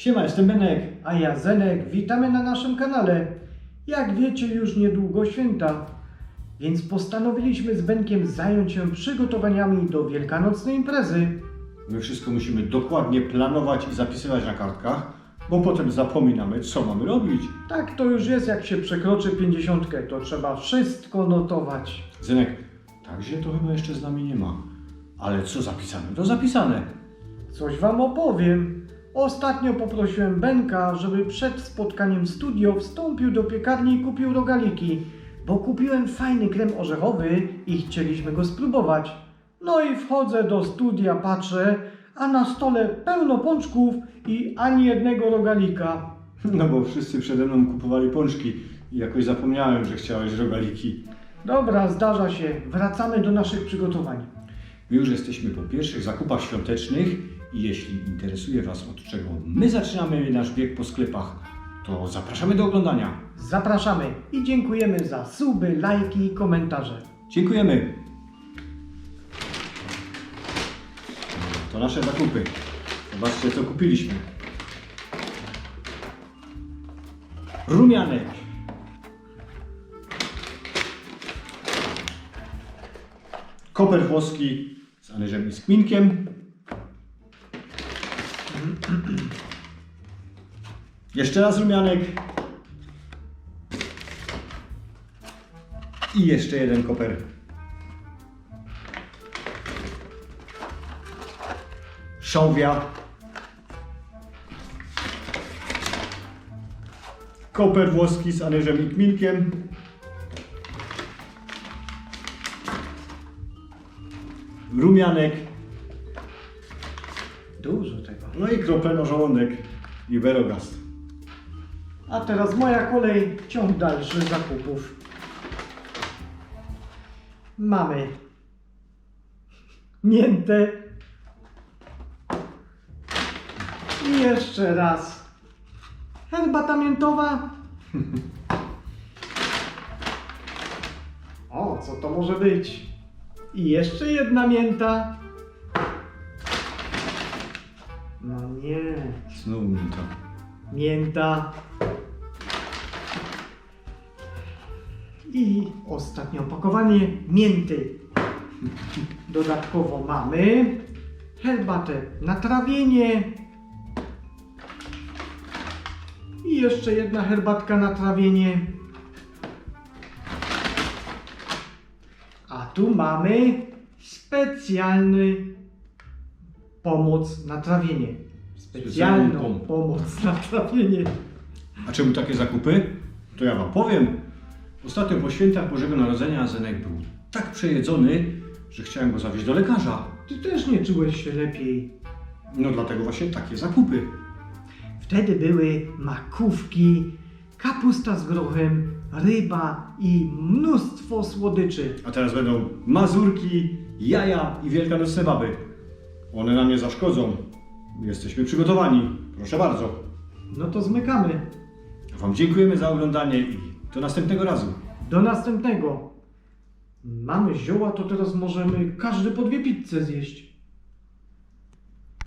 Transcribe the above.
Siema, jestem Benek, a ja Zenek. Witamy na naszym kanale. Jak wiecie, już niedługo święta, więc postanowiliśmy z Benkiem zająć się przygotowaniami do wielkanocnej imprezy. My wszystko musimy dokładnie planować i zapisywać na kartkach, bo potem zapominamy, co mamy robić. Tak to już jest, jak się przekroczy pięćdziesiątkę, to trzeba wszystko notować. Zenek, tak źle to chyba jeszcze z nami nie ma. Ale co zapisane, to zapisane. Coś wam opowiem. Ostatnio poprosiłem Benka, żeby przed spotkaniem studio wstąpił do piekarni i kupił rogaliki, bo kupiłem fajny krem orzechowy i chcieliśmy go spróbować. No i wchodzę do studia, patrzę, a na stole pełno pączków i ani jednego rogalika. No bo wszyscy przede mną kupowali pączki i jakoś zapomniałem, że chciałeś rogaliki. Dobra, zdarza się. Wracamy do naszych przygotowań. My już jesteśmy po pierwszych zakupach świątecznych jeśli interesuje Was od czego my zaczynamy nasz bieg po sklepach, to zapraszamy do oglądania. Zapraszamy i dziękujemy za suby, lajki i komentarze. Dziękujemy. To nasze zakupy. Zobaczcie, co kupiliśmy. Rumianek. Koper włoski z anyżem i z kminkiem. Jeszcze raz rumianek. I jeszcze jeden koper. Szałwia. Koper włoski z anyżem i kminkiem. Rumianek. Dużo tego. No i krople na żołądek i berogast. A teraz moja kolej, ciąg dalszy zakupów. Mamy miętę. I jeszcze raz. Herbata miętowa. O, co to może być? I jeszcze jedna mięta. No nie. Znowu mi to. mięta i ostatnie opakowanie mięty. Dodatkowo mamy herbatę na trawienie i jeszcze jedna herbatka na trawienie. A tu mamy specjalny pomoc na trawienie. Specjalną Specjalną pom- pomoc na trawienie. A czemu takie zakupy? To ja Wam powiem. Ostatnio po świętach Bożego Narodzenia Zenek był tak przejedzony, że chciałem go zawieźć do lekarza. Ty też nie czułeś się lepiej. No dlatego właśnie takie zakupy. Wtedy były makówki, kapusta z grochem, ryba i mnóstwo słodyczy. A teraz będą mazurki, jaja i wielkanocne baby. One nam nie zaszkodzą. Jesteśmy przygotowani. Proszę bardzo. No to zmykamy. Wam dziękujemy za oglądanie i do następnego razu. Do następnego. Mamy zioła, to teraz możemy każdy po dwie pizze zjeść.